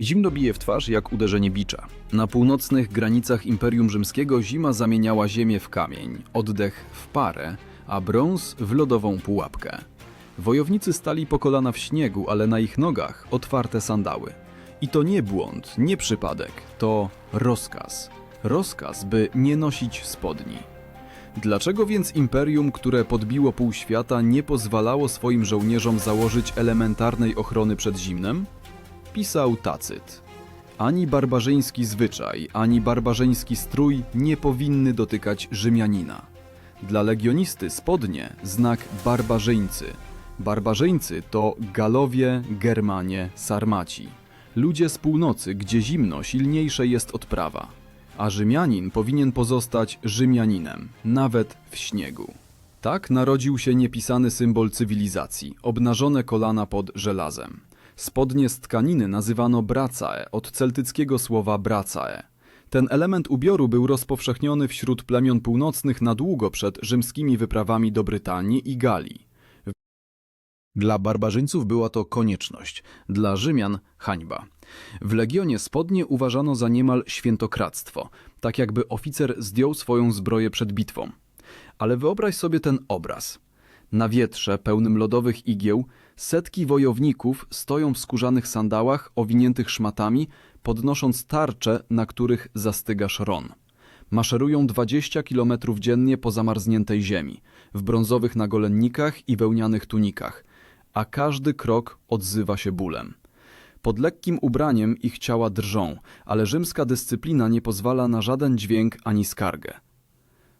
Zimno bije w twarz jak uderzenie bicza. Na północnych granicach Imperium Rzymskiego zima zamieniała ziemię w kamień, oddech w parę, a brąz w lodową pułapkę. Wojownicy stali po kolana w śniegu, ale na ich nogach otwarte sandały. I to nie błąd, nie przypadek, to rozkaz. Rozkaz, by nie nosić spodni. Dlaczego więc imperium, które podbiło pół świata, nie pozwalało swoim żołnierzom założyć elementarnej ochrony przed zimnem? Pisał Tacyt. Ani barbarzyński zwyczaj, ani barbarzyński strój nie powinny dotykać Rzymianina. Dla legionisty spodnie znak barbarzyńcy. Barbarzyńcy to Galowie, Germanie, Sarmaci. Ludzie z północy, gdzie zimno silniejsze jest od prawa. A Rzymianin powinien pozostać Rzymianinem, nawet w śniegu. Tak narodził się niepisany symbol cywilizacji, obnażone kolana pod żelazem. Spodnie z tkaniny nazywano bracae, od celtyckiego słowa bracae. Ten element ubioru był rozpowszechniony wśród plemion północnych na długo przed rzymskimi wyprawami do Brytanii i Galii. Dla barbarzyńców była to konieczność, dla Rzymian hańba. W legionie spodnie uważano za niemal świętokradztwo, tak jakby oficer zdjął swoją zbroję przed bitwą. Ale wyobraź sobie ten obraz. Na wietrze pełnym lodowych igieł setki wojowników stoją w skórzanych sandałach owiniętych szmatami, podnosząc tarcze, na których zastyga szron. Maszerują 20 kilometrów dziennie po zamarzniętej ziemi, w brązowych nagolennikach i wełnianych tunikach, a każdy krok odzywa się bólem. Pod lekkim ubraniem ich ciała drżą, ale rzymska dyscyplina nie pozwala na żaden dźwięk ani skargę.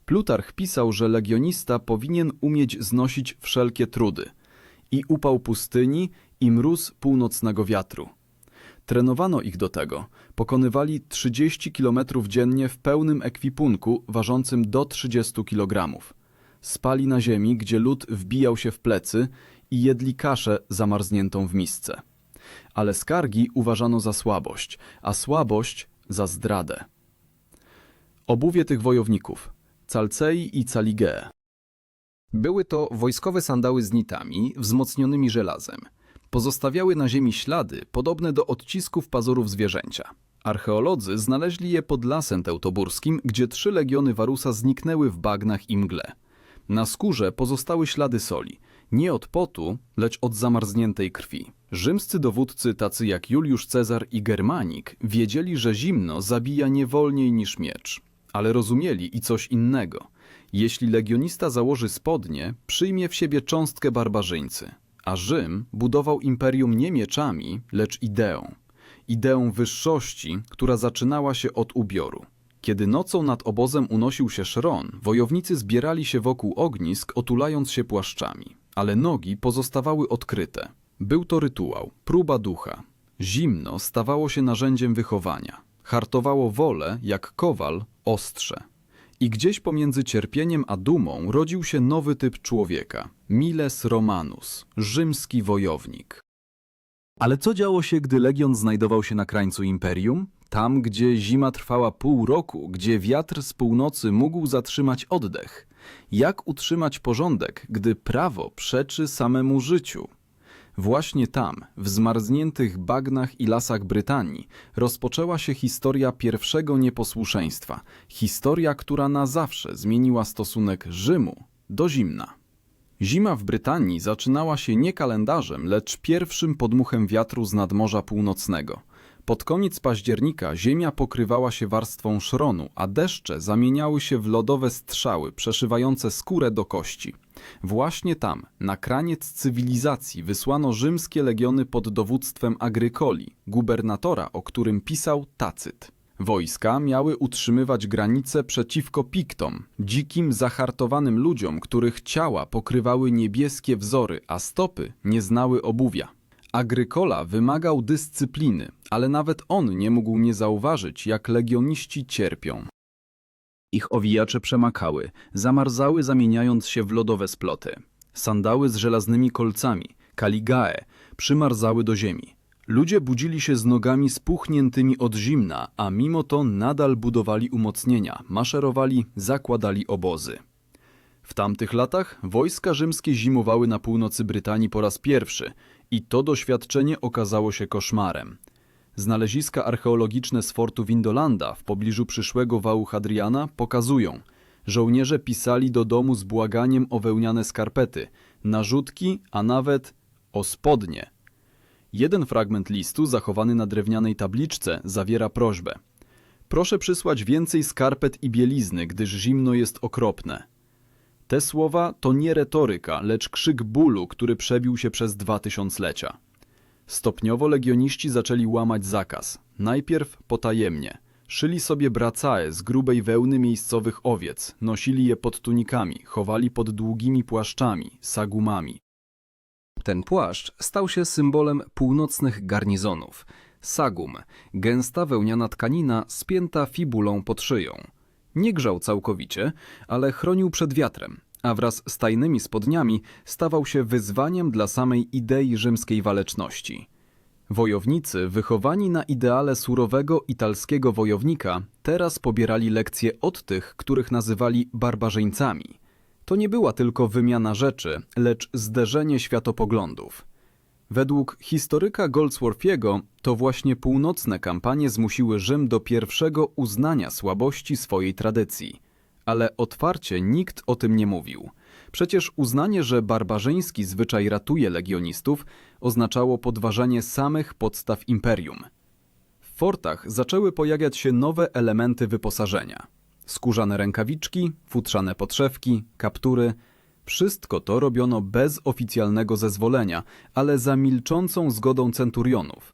Plutarch pisał, że legionista powinien umieć znosić wszelkie trudy i upał pustyni, i mróz północnego wiatru. Trenowano ich do tego. Pokonywali 30 km dziennie w pełnym ekwipunku ważącym do 30 kg. Spali na ziemi, gdzie lód wbijał się w plecy i jedli kaszę zamarzniętą w misce. Ale skargi uważano za słabość, a słabość za zdradę. Obuwie tych wojowników Calcei i Caligee. Były to wojskowe sandały z nitami, wzmocnionymi żelazem. Pozostawiały na ziemi ślady podobne do odcisków pazurów zwierzęcia. Archeolodzy znaleźli je pod lasem teutoburskim, gdzie trzy legiony Warusa zniknęły w bagnach i mgle. Na skórze pozostały ślady soli, nie od potu, lecz od zamarzniętej krwi. Rzymscy dowódcy tacy jak Juliusz Cezar i Germanik wiedzieli, że zimno zabija nie wolniej niż miecz. Ale rozumieli i coś innego. Jeśli legionista założy spodnie, przyjmie w siebie cząstkę barbarzyńcy. A Rzym budował imperium nie mieczami, lecz ideą. Ideą wyższości, która zaczynała się od ubioru. Kiedy nocą nad obozem unosił się szron, wojownicy zbierali się wokół ognisk, otulając się płaszczami, ale nogi pozostawały odkryte. Był to rytuał, próba ducha. Zimno stawało się narzędziem wychowania. Hartowało wolę, jak kowal, ostrze. I gdzieś pomiędzy cierpieniem a dumą rodził się nowy typ człowieka Miles Romanus, rzymski wojownik. Ale co działo się, gdy legion znajdował się na krańcu imperium? Tam, gdzie zima trwała pół roku, gdzie wiatr z północy mógł zatrzymać oddech. Jak utrzymać porządek, gdy prawo przeczy samemu życiu? Właśnie tam, w zmarzniętych bagnach i lasach Brytanii, rozpoczęła się historia pierwszego nieposłuszeństwa. Historia, która na zawsze zmieniła stosunek Rzymu do zimna. Zima w Brytanii zaczynała się nie kalendarzem, lecz pierwszym podmuchem wiatru z nadmorza północnego. Pod koniec października ziemia pokrywała się warstwą szronu, a deszcze zamieniały się w lodowe strzały przeszywające skórę do kości. Właśnie tam, na kraniec cywilizacji, wysłano rzymskie legiony pod dowództwem Agrykoli, gubernatora, o którym pisał Tacyt. Wojska miały utrzymywać granice przeciwko Piktom, dzikim, zahartowanym ludziom, których ciała pokrywały niebieskie wzory, a stopy nie znały obuwia. Agrykola wymagał dyscypliny, ale nawet on nie mógł nie zauważyć, jak legioniści cierpią. Ich owijacze przemakały, zamarzały zamieniając się w lodowe sploty. Sandały z żelaznymi kolcami, kaligae, przymarzały do ziemi. Ludzie budzili się z nogami spuchniętymi od zimna, a mimo to nadal budowali umocnienia, maszerowali, zakładali obozy. W tamtych latach wojska rzymskie zimowały na północy Brytanii po raz pierwszy i to doświadczenie okazało się koszmarem. Znaleziska archeologiczne z fortu Windolanda w pobliżu przyszłego wału Hadriana pokazują, żołnierze pisali do domu z błaganiem o wełniane skarpety, narzutki, a nawet o spodnie. Jeden fragment listu, zachowany na drewnianej tabliczce, zawiera prośbę. Proszę przysłać więcej skarpet i bielizny, gdyż zimno jest okropne. Te słowa to nie retoryka, lecz krzyk bólu, który przebił się przez dwa tysiąclecia. Stopniowo legioniści zaczęli łamać zakaz. Najpierw potajemnie. Szyli sobie bracae z grubej wełny miejscowych owiec, nosili je pod tunikami, chowali pod długimi płaszczami, sagumami. Ten płaszcz stał się symbolem północnych garnizonów. Sagum, gęsta wełniana tkanina spięta fibulą pod szyją. Nie grzał całkowicie, ale chronił przed wiatrem, a wraz z tajnymi spodniami stawał się wyzwaniem dla samej idei rzymskiej waleczności. Wojownicy, wychowani na ideale surowego italskiego wojownika, teraz pobierali lekcje od tych, których nazywali barbarzyńcami. To nie była tylko wymiana rzeczy, lecz zderzenie światopoglądów. Według historyka Goldsworthiego to właśnie północne kampanie zmusiły Rzym do pierwszego uznania słabości swojej tradycji. Ale otwarcie nikt o tym nie mówił. Przecież uznanie, że barbarzyński zwyczaj ratuje legionistów, oznaczało podważanie samych podstaw imperium. W fortach zaczęły pojawiać się nowe elementy wyposażenia. Skórzane rękawiczki, futrzane podszewki, kaptury. Wszystko to robiono bez oficjalnego zezwolenia, ale za milczącą zgodą centurionów.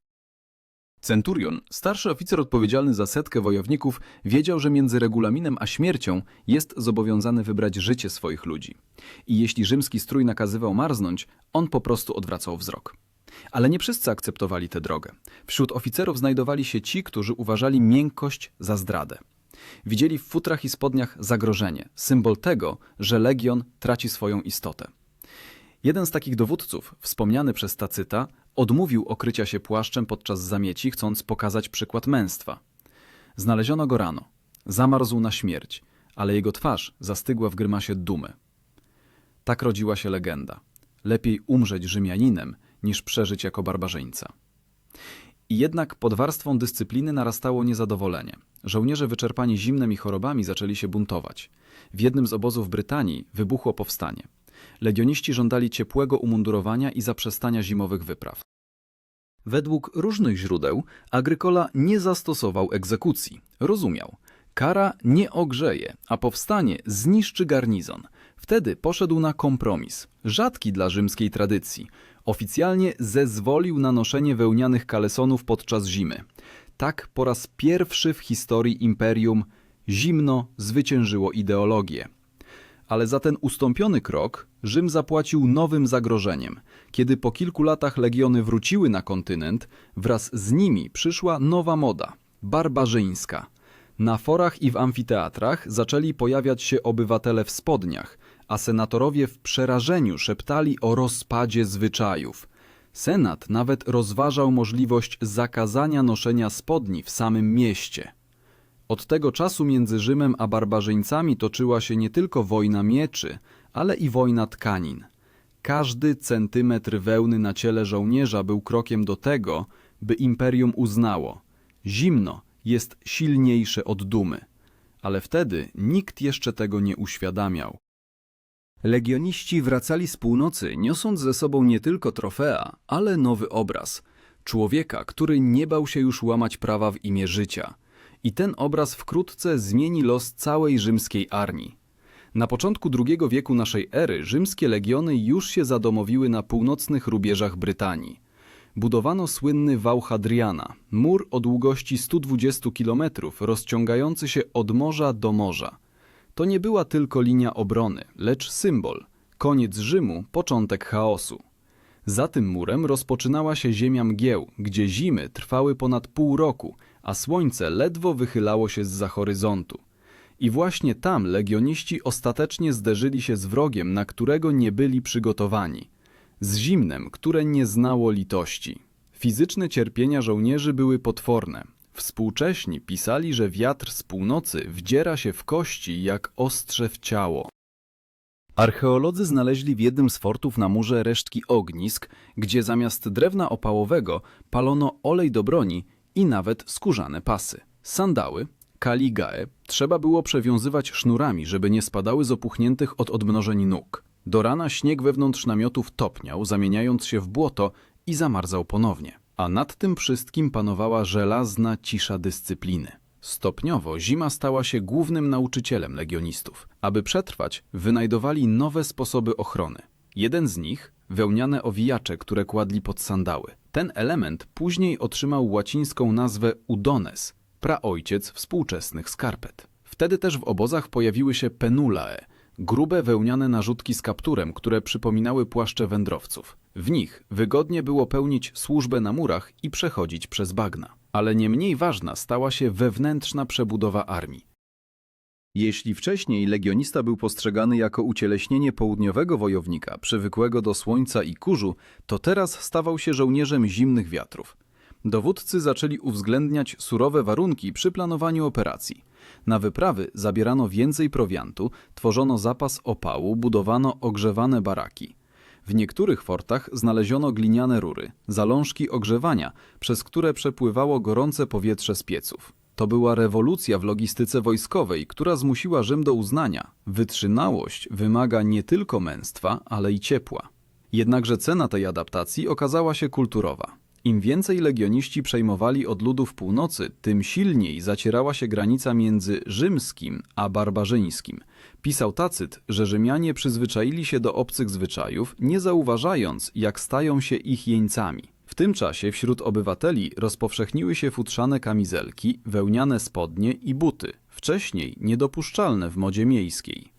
Centurion, starszy oficer odpowiedzialny za setkę wojowników, wiedział, że między regulaminem a śmiercią jest zobowiązany wybrać życie swoich ludzi. I jeśli rzymski strój nakazywał marznąć, on po prostu odwracał wzrok. Ale nie wszyscy akceptowali tę drogę. Wśród oficerów znajdowali się ci, którzy uważali miękkość za zdradę. Widzieli w futrach i spodniach zagrożenie, symbol tego, że legion traci swoją istotę. Jeden z takich dowódców, wspomniany przez Tacyta, odmówił okrycia się płaszczem podczas zamieci, chcąc pokazać przykład męstwa. Znaleziono go rano. Zamarzł na śmierć, ale jego twarz zastygła w grymasie dumy. Tak rodziła się legenda. Lepiej umrzeć Rzymianinem, niż przeżyć jako barbarzyńca. Jednak pod warstwą dyscypliny narastało niezadowolenie. Żołnierze wyczerpani zimnem i chorobami zaczęli się buntować. W jednym z obozów Brytanii wybuchło powstanie. Legioniści żądali ciepłego umundurowania i zaprzestania zimowych wypraw. Według różnych źródeł Agrykola nie zastosował egzekucji. Rozumiał. Kara nie ogrzeje, a powstanie zniszczy garnizon. Wtedy poszedł na kompromis, rzadki dla rzymskiej tradycji. Oficjalnie zezwolił na noszenie wełnianych kalesonów podczas zimy. Tak po raz pierwszy w historii imperium zimno zwyciężyło ideologię. Ale za ten ustąpiony krok Rzym zapłacił nowym zagrożeniem. Kiedy po kilku latach legiony wróciły na kontynent, wraz z nimi przyszła nowa moda barbarzyńska. Na forach i w amfiteatrach zaczęli pojawiać się obywatele w spodniach, a senatorowie w przerażeniu szeptali o rozpadzie zwyczajów. Senat nawet rozważał możliwość zakazania noszenia spodni w samym mieście. Od tego czasu między Rzymem a barbarzyńcami toczyła się nie tylko wojna mieczy, ale i wojna tkanin. Każdy centymetr wełny na ciele żołnierza był krokiem do tego, by imperium uznało: zimno jest silniejsze od dumy. Ale wtedy nikt jeszcze tego nie uświadamiał. Legioniści wracali z północy, niosąc ze sobą nie tylko trofea, ale nowy obraz człowieka, który nie bał się już łamać prawa w imię życia. I ten obraz wkrótce zmieni los całej rzymskiej armii. Na początku II wieku naszej ery rzymskie legiony już się zadomowiły na północnych rubieżach Brytanii. Budowano słynny wał Hadriana, mur o długości 120 km, rozciągający się od morza do morza. To nie była tylko linia obrony, lecz symbol. Koniec Rzymu, początek chaosu. Za tym murem rozpoczynała się ziemia mgieł, gdzie zimy trwały ponad pół roku, a słońce ledwo wychylało się z horyzontu. I właśnie tam legioniści ostatecznie zderzyli się z wrogiem, na którego nie byli przygotowani. Z zimnem, które nie znało litości. Fizyczne cierpienia żołnierzy były potworne. Współcześni pisali, że wiatr z północy wdziera się w kości jak ostrze w ciało. Archeolodzy znaleźli w jednym z fortów na murze resztki ognisk, gdzie zamiast drewna opałowego palono olej do broni i nawet skórzane pasy. Sandały, kaligae, trzeba było przewiązywać sznurami, żeby nie spadały z opuchniętych od odmnożeń nóg. Do rana śnieg wewnątrz namiotów topniał, zamieniając się w błoto i zamarzał ponownie. A nad tym wszystkim panowała żelazna cisza dyscypliny. Stopniowo zima stała się głównym nauczycielem legionistów. Aby przetrwać, wynajdowali nowe sposoby ochrony. Jeden z nich wełniane owijacze, które kładli pod sandały. Ten element później otrzymał łacińską nazwę udones, praojciec współczesnych skarpet. Wtedy też w obozach pojawiły się penulae, grube wełniane narzutki z kapturem, które przypominały płaszcze wędrowców. W nich wygodnie było pełnić służbę na murach i przechodzić przez bagna. Ale nie mniej ważna stała się wewnętrzna przebudowa armii. Jeśli wcześniej legionista był postrzegany jako ucieleśnienie południowego wojownika, przywykłego do słońca i kurzu, to teraz stawał się żołnierzem zimnych wiatrów. Dowódcy zaczęli uwzględniać surowe warunki przy planowaniu operacji. Na wyprawy zabierano więcej prowiantu, tworzono zapas opału, budowano ogrzewane baraki. W niektórych fortach znaleziono gliniane rury, zalążki ogrzewania, przez które przepływało gorące powietrze z pieców. To była rewolucja w logistyce wojskowej, która zmusiła Rzym do uznania. Wytrzymałość wymaga nie tylko męstwa, ale i ciepła. Jednakże cena tej adaptacji okazała się kulturowa. Im więcej legioniści przejmowali od ludów północy, tym silniej zacierała się granica między rzymskim a barbarzyńskim. Pisał Tacyt, że Rzymianie przyzwyczaili się do obcych zwyczajów, nie zauważając, jak stają się ich jeńcami. W tym czasie wśród obywateli rozpowszechniły się futrzane kamizelki, wełniane spodnie i buty, wcześniej niedopuszczalne w modzie miejskiej.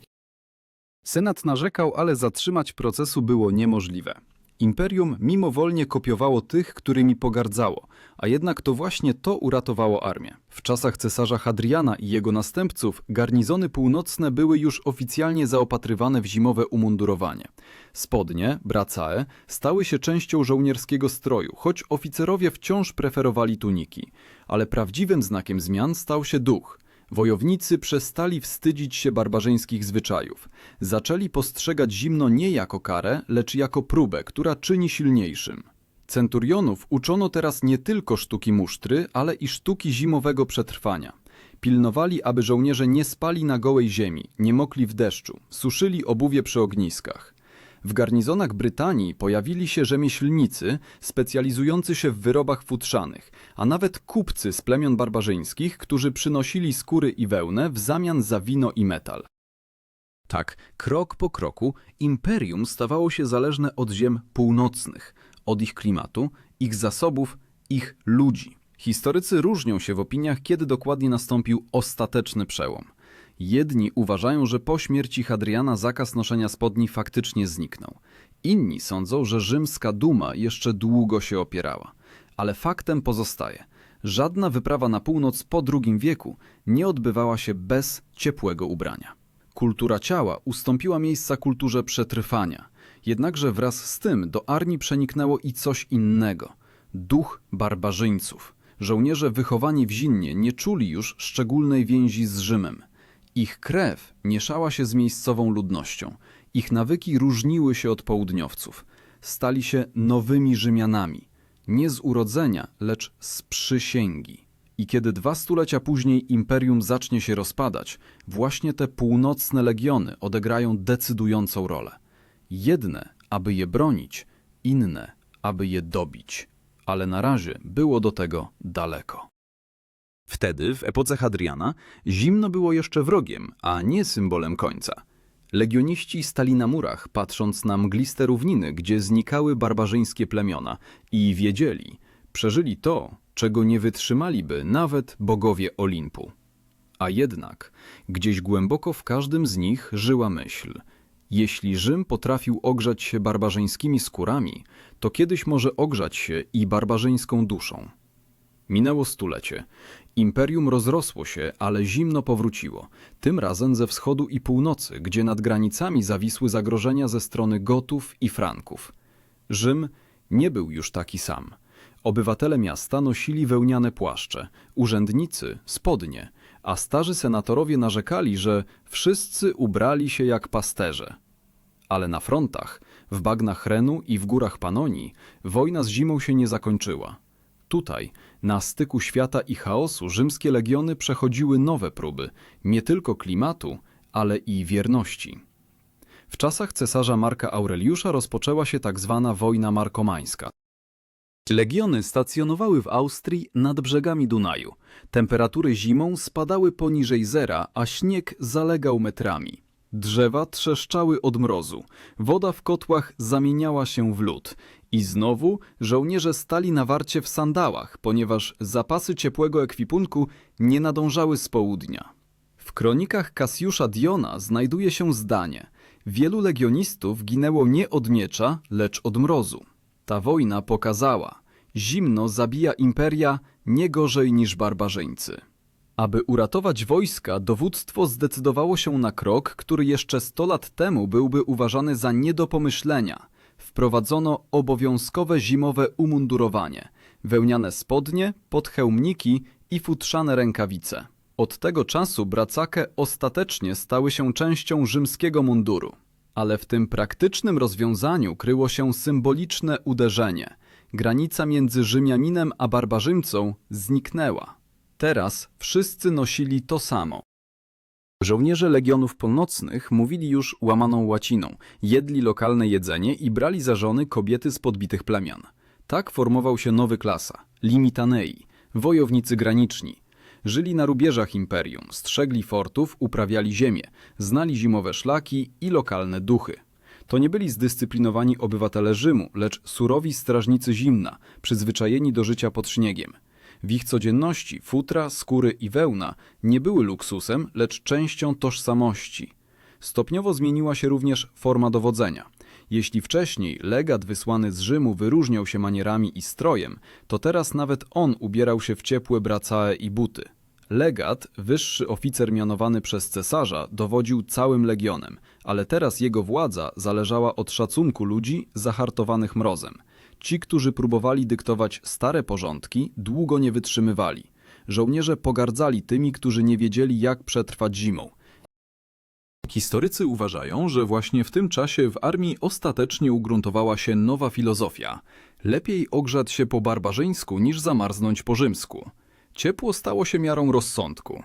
Senat narzekał, ale zatrzymać procesu było niemożliwe. Imperium mimowolnie kopiowało tych, którymi pogardzało, a jednak to właśnie to uratowało armię. W czasach cesarza Hadriana i jego następców garnizony północne były już oficjalnie zaopatrywane w zimowe umundurowanie. Spodnie, bracae, stały się częścią żołnierskiego stroju, choć oficerowie wciąż preferowali tuniki. Ale prawdziwym znakiem zmian stał się duch – Wojownicy przestali wstydzić się barbarzyńskich zwyczajów. Zaczęli postrzegać zimno nie jako karę, lecz jako próbę, która czyni silniejszym. Centurionów uczono teraz nie tylko sztuki musztry, ale i sztuki zimowego przetrwania. Pilnowali, aby żołnierze nie spali na gołej ziemi, nie mokli w deszczu, suszyli obuwie przy ogniskach. W garnizonach Brytanii pojawili się rzemieślnicy specjalizujący się w wyrobach futrzanych, a nawet kupcy z plemion barbarzyńskich, którzy przynosili skóry i wełnę w zamian za wino i metal. Tak, krok po kroku imperium stawało się zależne od ziem północnych, od ich klimatu, ich zasobów, ich ludzi. Historycy różnią się w opiniach, kiedy dokładnie nastąpił ostateczny przełom. Jedni uważają, że po śmierci Hadriana zakaz noszenia spodni faktycznie zniknął. Inni sądzą, że rzymska duma jeszcze długo się opierała. Ale faktem pozostaje, żadna wyprawa na północ po II wieku nie odbywała się bez ciepłego ubrania. Kultura ciała ustąpiła miejsca kulturze przetrwania. Jednakże wraz z tym do armii przeniknęło i coś innego duch barbarzyńców. Żołnierze wychowani w zimnie nie czuli już szczególnej więzi z Rzymem. Ich krew mieszała się z miejscową ludnością. Ich nawyki różniły się od południowców. Stali się nowymi Rzymianami. Nie z urodzenia, lecz z przysięgi. I kiedy dwa stulecia później imperium zacznie się rozpadać, właśnie te północne legiony odegrają decydującą rolę. Jedne, aby je bronić, inne, aby je dobić. Ale na razie było do tego daleko. Wtedy, w epoce Hadriana, zimno było jeszcze wrogiem, a nie symbolem końca. Legioniści stali na murach, patrząc na mgliste równiny, gdzie znikały barbarzyńskie plemiona i wiedzieli, przeżyli to, czego nie wytrzymaliby nawet bogowie Olimpu. A jednak, gdzieś głęboko w każdym z nich żyła myśl – jeśli Rzym potrafił ogrzać się barbarzyńskimi skórami, to kiedyś może ogrzać się i barbarzyńską duszą. Minęło stulecie. Imperium rozrosło się, ale zimno powróciło. Tym razem ze wschodu i północy, gdzie nad granicami zawisły zagrożenia ze strony Gotów i Franków. Rzym nie był już taki sam. Obywatele miasta nosili wełniane płaszcze, urzędnicy spodnie, a starzy senatorowie narzekali, że wszyscy ubrali się jak pasterze. Ale na frontach, w bagnach Renu i w górach Panonii, wojna z zimą się nie zakończyła. Tutaj, Na styku świata i chaosu rzymskie legiony przechodziły nowe próby, nie tylko klimatu, ale i wierności. W czasach cesarza Marka Aureliusza rozpoczęła się tak zwana wojna markomańska. Legiony stacjonowały w Austrii nad brzegami Dunaju. Temperatury zimą spadały poniżej zera, a śnieg zalegał metrami. Drzewa trzeszczały od mrozu, woda w kotłach zamieniała się w lód. I znowu żołnierze stali na warcie w sandałach, ponieważ zapasy ciepłego ekwipunku nie nadążały z południa. W kronikach Kasjusza Diona znajduje się zdanie: Wielu legionistów ginęło nie od miecza, lecz od mrozu. Ta wojna pokazała, zimno zabija imperia nie gorzej niż barbarzyńcy. Aby uratować wojska, dowództwo zdecydowało się na krok, który jeszcze 100 lat temu byłby uważany za nie do pomyślenia. Wprowadzono obowiązkowe zimowe umundurowanie, wełniane spodnie, podhełmniki i futrzane rękawice. Od tego czasu bracake ostatecznie stały się częścią rzymskiego munduru. Ale w tym praktycznym rozwiązaniu kryło się symboliczne uderzenie. Granica między Rzymianinem a barbarzyńcą zniknęła. Teraz wszyscy nosili to samo. Żołnierze legionów północnych mówili już łamaną łaciną, jedli lokalne jedzenie i brali za żony kobiety z podbitych plemion. Tak formował się nowy klasa limitanei, wojownicy graniczni. Żyli na rubieżach imperium, strzegli fortów, uprawiali ziemię, znali zimowe szlaki i lokalne duchy. To nie byli zdyscyplinowani obywatele Rzymu, lecz surowi strażnicy zimna, przyzwyczajeni do życia pod śniegiem. W ich codzienności futra, skóry i wełna nie były luksusem, lecz częścią tożsamości. Stopniowo zmieniła się również forma dowodzenia. Jeśli wcześniej legat wysłany z Rzymu wyróżniał się manierami i strojem, to teraz nawet on ubierał się w ciepłe bracae i buty. Legat, wyższy oficer mianowany przez cesarza, dowodził całym legionem, ale teraz jego władza zależała od szacunku ludzi zahartowanych mrozem. Ci, którzy próbowali dyktować stare porządki, długo nie wytrzymywali. Żołnierze pogardzali tymi, którzy nie wiedzieli, jak przetrwać zimą. Historycy uważają, że właśnie w tym czasie w armii ostatecznie ugruntowała się nowa filozofia. Lepiej ogrzać się po barbarzyńsku niż zamarznąć po rzymsku. Ciepło stało się miarą rozsądku.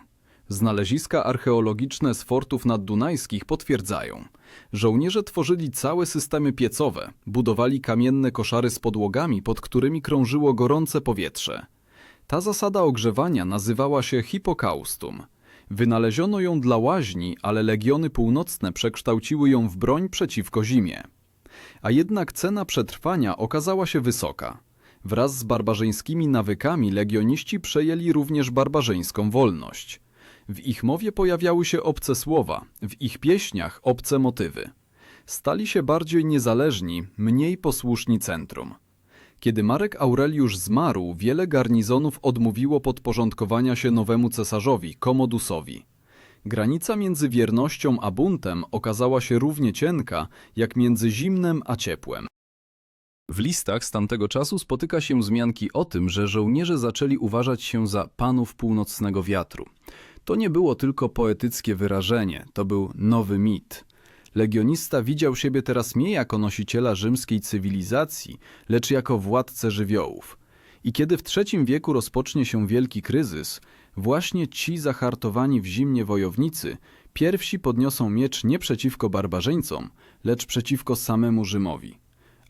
Znaleziska archeologiczne z fortów naddunajskich potwierdzają. Żołnierze tworzyli całe systemy piecowe, budowali kamienne koszary z podłogami, pod którymi krążyło gorące powietrze. Ta zasada ogrzewania nazywała się hipokaustum. Wynaleziono ją dla łaźni, ale legiony północne przekształciły ją w broń przeciwko zimie. A jednak cena przetrwania okazała się wysoka. Wraz z barbarzyńskimi nawykami legioniści przejęli również barbarzyńską wolność. W ich mowie pojawiały się obce słowa, w ich pieśniach obce motywy. Stali się bardziej niezależni, mniej posłuszni centrum. Kiedy Marek Aureliusz zmarł, wiele garnizonów odmówiło podporządkowania się nowemu cesarzowi, Komodusowi. Granica między wiernością a buntem okazała się równie cienka, jak między zimnem a ciepłem. W listach z tamtego czasu spotyka się wzmianki o tym, że żołnierze zaczęli uważać się za panów północnego wiatru. To nie było tylko poetyckie wyrażenie, to był nowy mit. Legionista widział siebie teraz nie jako nosiciela rzymskiej cywilizacji, lecz jako władcę żywiołów. I kiedy w III wieku rozpocznie się wielki kryzys, właśnie ci zahartowani w zimnie wojownicy pierwsi podniosą miecz nie przeciwko barbarzyńcom, lecz przeciwko samemu Rzymowi.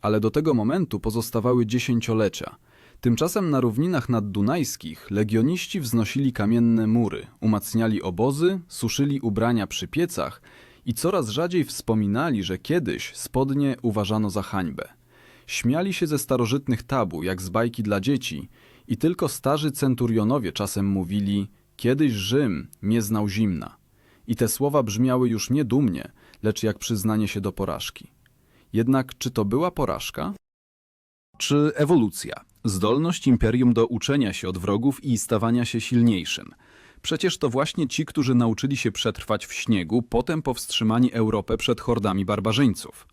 Ale do tego momentu pozostawały dziesięciolecia. Tymczasem na równinach naddunajskich legioniści wznosili kamienne mury, umacniali obozy, suszyli ubrania przy piecach i coraz rzadziej wspominali, że kiedyś spodnie uważano za hańbę. Śmiali się ze starożytnych tabu, jak z bajki dla dzieci, i tylko starzy centurionowie czasem mówili: Kiedyś Rzym nie znał zimna. I te słowa brzmiały już nie dumnie, lecz jak przyznanie się do porażki. Jednak czy to była porażka? Czy ewolucja? Zdolność imperium do uczenia się od wrogów i stawania się silniejszym. Przecież to właśnie ci, którzy nauczyli się przetrwać w śniegu, potem powstrzymani Europę przed hordami barbarzyńców.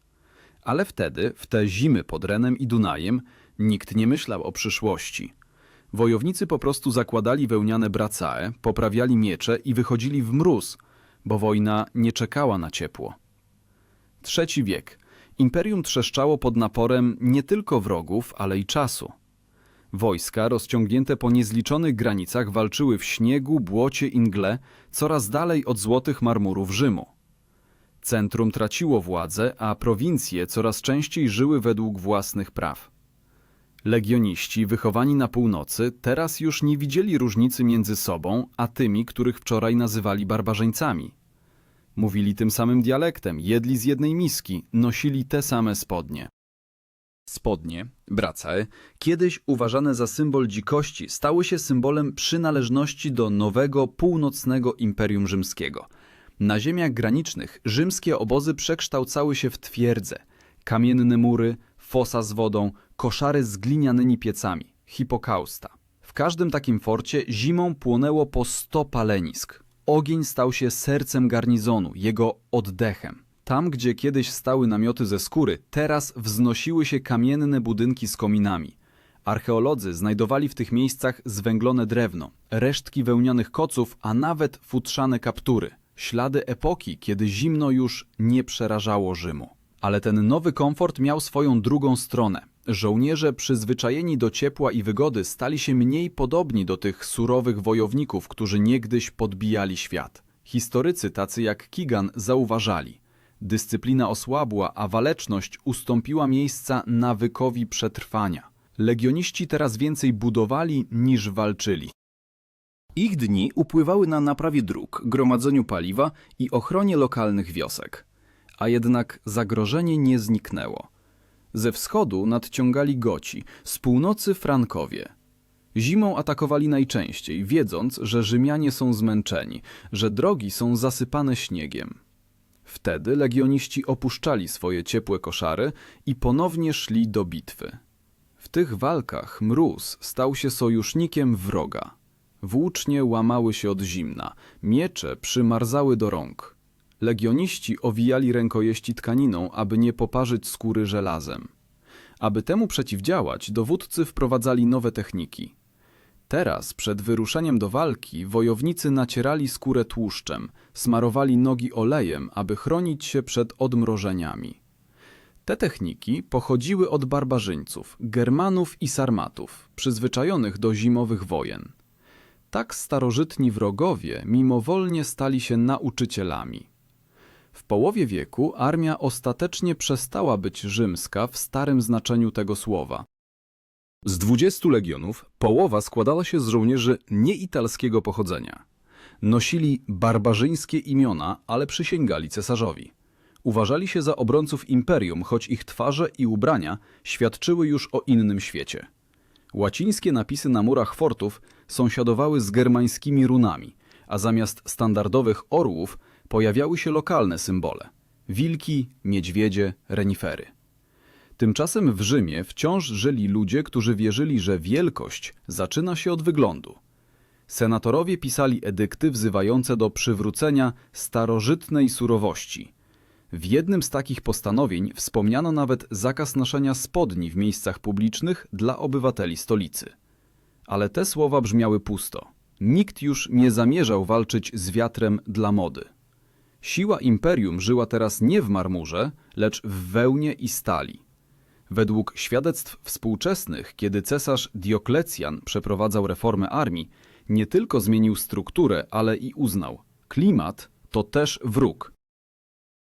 Ale wtedy, w te zimy pod Renem i Dunajem, nikt nie myślał o przyszłości. Wojownicy po prostu zakładali wełniane bracae, poprawiali miecze i wychodzili w mróz, bo wojna nie czekała na ciepło. Trzeci wiek. Imperium trzeszczało pod naporem nie tylko wrogów, ale i czasu. Wojska rozciągnięte po niezliczonych granicach walczyły w śniegu, błocie i mgle coraz dalej od złotych marmurów Rzymu. Centrum traciło władzę, a prowincje coraz częściej żyły według własnych praw. Legioniści wychowani na północy teraz już nie widzieli różnicy między sobą a tymi, których wczoraj nazywali barbarzyńcami. Mówili tym samym dialektem, jedli z jednej miski, nosili te same spodnie. Spodnie, bracae, kiedyś uważane za symbol dzikości, stały się symbolem przynależności do nowego, północnego Imperium Rzymskiego. Na ziemiach granicznych rzymskie obozy przekształcały się w twierdze, kamienne mury, fosa z wodą, koszary z glinianymi piecami, hipokausta. W każdym takim forcie zimą płonęło po sto palenisk. Ogień stał się sercem garnizonu, jego oddechem. Tam, gdzie kiedyś stały namioty ze skóry, teraz wznosiły się kamienne budynki z kominami. Archeolodzy znajdowali w tych miejscach zwęglone drewno, resztki wełnianych koców, a nawet futrzane kaptury. Ślady epoki, kiedy zimno już nie przerażało Rzymu. Ale ten nowy komfort miał swoją drugą stronę. Żołnierze przyzwyczajeni do ciepła i wygody stali się mniej podobni do tych surowych wojowników, którzy niegdyś podbijali świat. Historycy tacy jak Kigan zauważali. Dyscyplina osłabła, a waleczność ustąpiła miejsca nawykowi przetrwania. Legioniści teraz więcej budowali niż walczyli. Ich dni upływały na naprawie dróg, gromadzeniu paliwa i ochronie lokalnych wiosek. A jednak zagrożenie nie zniknęło. Ze wschodu nadciągali Goci, z północy Frankowie. Zimą atakowali najczęściej, wiedząc, że Rzymianie są zmęczeni, że drogi są zasypane śniegiem. Wtedy legioniści opuszczali swoje ciepłe koszary i ponownie szli do bitwy. W tych walkach mróz stał się sojusznikiem wroga. Włócznie łamały się od zimna, miecze przymarzały do rąk. Legioniści owijali rękojeści tkaniną, aby nie poparzyć skóry żelazem. Aby temu przeciwdziałać, dowódcy wprowadzali nowe techniki. Teraz, przed wyruszeniem do walki, wojownicy nacierali skórę tłuszczem, smarowali nogi olejem, aby chronić się przed odmrożeniami. Te techniki pochodziły od barbarzyńców, Germanów i Sarmatów, przyzwyczajonych do zimowych wojen. Tak starożytni wrogowie mimowolnie stali się nauczycielami. W połowie wieku armia ostatecznie przestała być rzymska w starym znaczeniu tego słowa. Z 20 legionów połowa składała się z żołnierzy nieitalskiego pochodzenia. Nosili barbarzyńskie imiona, ale przysięgali cesarzowi. Uważali się za obrońców imperium, choć ich twarze i ubrania świadczyły już o innym świecie. Łacińskie napisy na murach fortów sąsiadowały z germańskimi runami, a zamiast standardowych orłów pojawiały się lokalne symbole wilki, niedźwiedzie, renifery. Tymczasem w Rzymie wciąż żyli ludzie, którzy wierzyli, że wielkość zaczyna się od wyglądu. Senatorowie pisali edykty wzywające do przywrócenia starożytnej surowości. W jednym z takich postanowień wspomniano nawet zakaz noszenia spodni w miejscach publicznych dla obywateli stolicy. Ale te słowa brzmiały pusto. Nikt już nie zamierzał walczyć z wiatrem dla mody. Siła imperium żyła teraz nie w marmurze, lecz w wełnie i stali. Według świadectw współczesnych, kiedy cesarz Dioklecjan przeprowadzał reformę armii, nie tylko zmienił strukturę, ale i uznał: klimat to też wróg.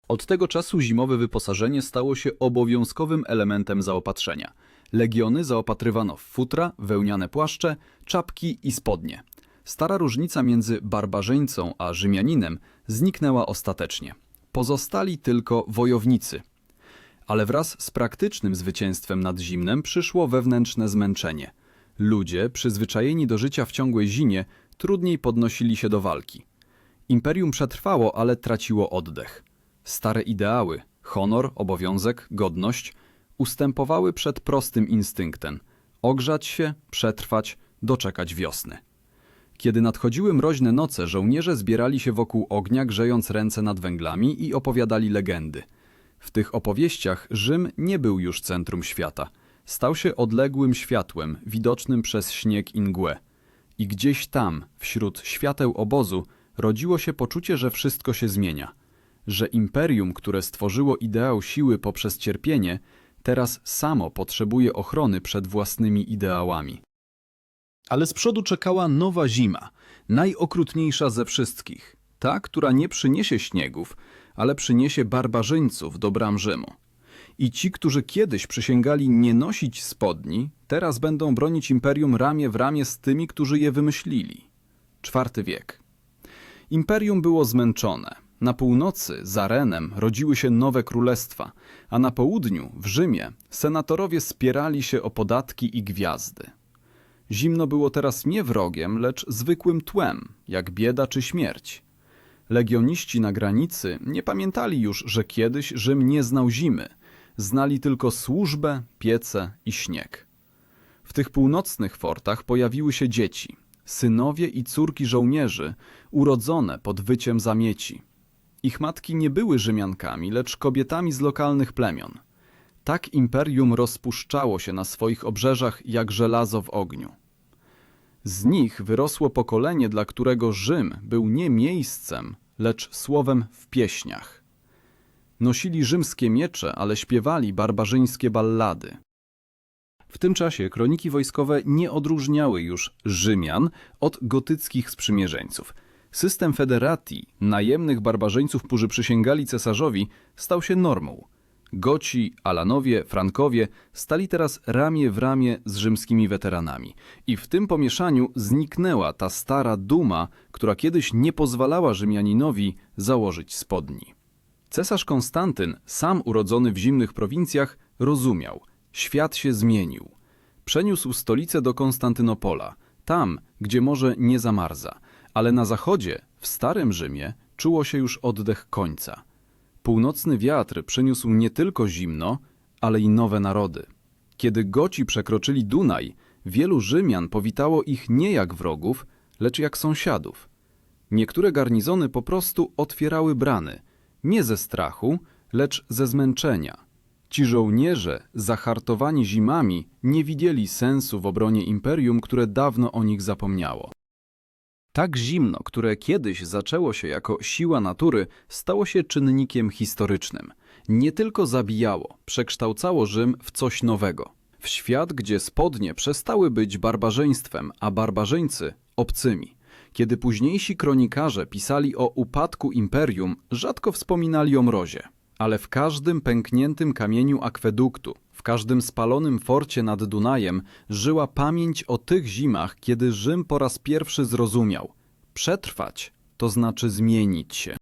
Od tego czasu zimowe wyposażenie stało się obowiązkowym elementem zaopatrzenia. Legiony zaopatrywano w futra, wełniane płaszcze, czapki i spodnie. Stara różnica między barbarzyńcą a Rzymianinem zniknęła ostatecznie. Pozostali tylko wojownicy. Ale wraz z praktycznym zwycięstwem nad zimnem przyszło wewnętrzne zmęczenie. Ludzie, przyzwyczajeni do życia w ciągłej zimie, trudniej podnosili się do walki. Imperium przetrwało, ale traciło oddech. Stare ideały honor, obowiązek, godność ustępowały przed prostym instynktem ogrzać się, przetrwać, doczekać wiosny. Kiedy nadchodziły mroźne noce, żołnierze zbierali się wokół ognia, grzejąc ręce nad węglami i opowiadali legendy. W tych opowieściach Rzym nie był już centrum świata. Stał się odległym światłem, widocznym przez śnieg i mgłę. I gdzieś tam, wśród świateł obozu, rodziło się poczucie, że wszystko się zmienia. Że imperium, które stworzyło ideał siły poprzez cierpienie, teraz samo potrzebuje ochrony przed własnymi ideałami. Ale z przodu czekała nowa zima, najokrutniejsza ze wszystkich. Ta, która nie przyniesie śniegów, ale przyniesie barbarzyńców do bram Rzymu. I ci, którzy kiedyś przysięgali nie nosić spodni, teraz będą bronić imperium ramię w ramię z tymi, którzy je wymyślili. IV wiek. Imperium było zmęczone. Na północy, za Renem, rodziły się nowe królestwa, a na południu, w Rzymie, senatorowie spierali się o podatki i gwiazdy. Zimno było teraz nie wrogiem, lecz zwykłym tłem, jak bieda czy śmierć. Legioniści na granicy nie pamiętali już, że kiedyś Rzym nie znał zimy. Znali tylko służbę, piece i śnieg. W tych północnych fortach pojawiły się dzieci, synowie i córki żołnierzy, urodzone pod wyciem zamieci. Ich matki nie były Rzymiankami, lecz kobietami z lokalnych plemion. Tak imperium rozpuszczało się na swoich obrzeżach jak żelazo w ogniu. Z nich wyrosło pokolenie, dla którego Rzym był nie miejscem, lecz słowem w pieśniach. Nosili rzymskie miecze, ale śpiewali barbarzyńskie ballady. W tym czasie kroniki wojskowe nie odróżniały już Rzymian od gotyckich sprzymierzeńców. System federati, najemnych barbarzyńców, którzy przysięgali cesarzowi, stał się normą. Goci, Alanowie, Frankowie stali teraz ramię w ramię z rzymskimi weteranami. I w tym pomieszaniu zniknęła ta stara duma, która kiedyś nie pozwalała Rzymianinowi założyć spodni. Cesarz Konstantyn, sam urodzony w zimnych prowincjach, rozumiał, świat się zmienił. Przeniósł stolicę do Konstantynopola, tam, gdzie morze nie zamarza, ale na zachodzie, w Starym Rzymie, czuło się już oddech końca. Północny wiatr przyniósł nie tylko zimno, ale i nowe narody. Kiedy Goci przekroczyli Dunaj, wielu Rzymian powitało ich nie jak wrogów, lecz jak sąsiadów. Niektóre garnizony po prostu otwierały brany, nie ze strachu, lecz ze zmęczenia. Ci żołnierze, zahartowani zimami, nie widzieli sensu w obronie imperium, które dawno o nich zapomniało. Tak zimno, które kiedyś zaczęło się jako siła natury, stało się czynnikiem historycznym. Nie tylko zabijało, przekształcało Rzym w coś nowego. W świat, gdzie spodnie przestały być barbarzyństwem, a barbarzyńcy obcymi. Kiedy późniejsi kronikarze pisali o upadku imperium, rzadko wspominali o mrozie. Ale w każdym pękniętym kamieniu akweduktu, każdym spalonym forcie nad Dunajem żyła pamięć o tych zimach, kiedy Rzym po raz pierwszy zrozumiał. Przetrwać to znaczy zmienić się.